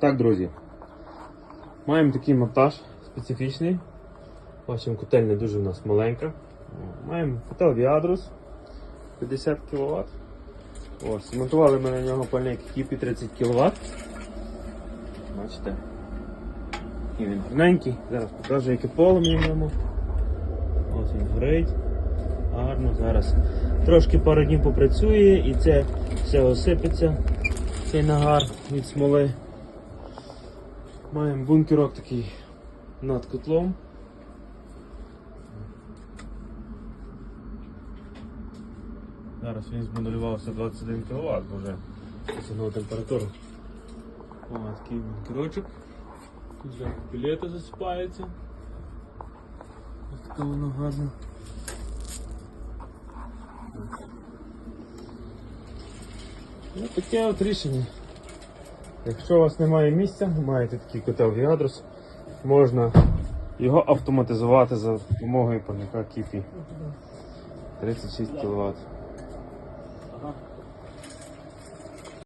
Так, друзі. Маємо такий монтаж специфічний. Бачимо, котельня дуже у нас маленька. Маємо котел Viadrus 50 кВт. Ось, монтували ми на нього пальник Кіпі 30 кВт. Бачите? І він гарненький. Зараз покажу, яке в ньому. Ось він горить. Гарно зараз. Трошки пару днів попрацює і це все осипеться, цей нагар від смоли. Маємо бункерок такий над котлом. Зараз він змоделювався 21 кВт, вже посягнув температуру. Ось такий бункерочок. Тут вже пілета засипається. Ось така воно гарно. Ну, таке от рішення. Якщо у вас немає місця, маєте такий котел адрес, можна його автоматизувати за допомогою парника Кіпі 36 кВт.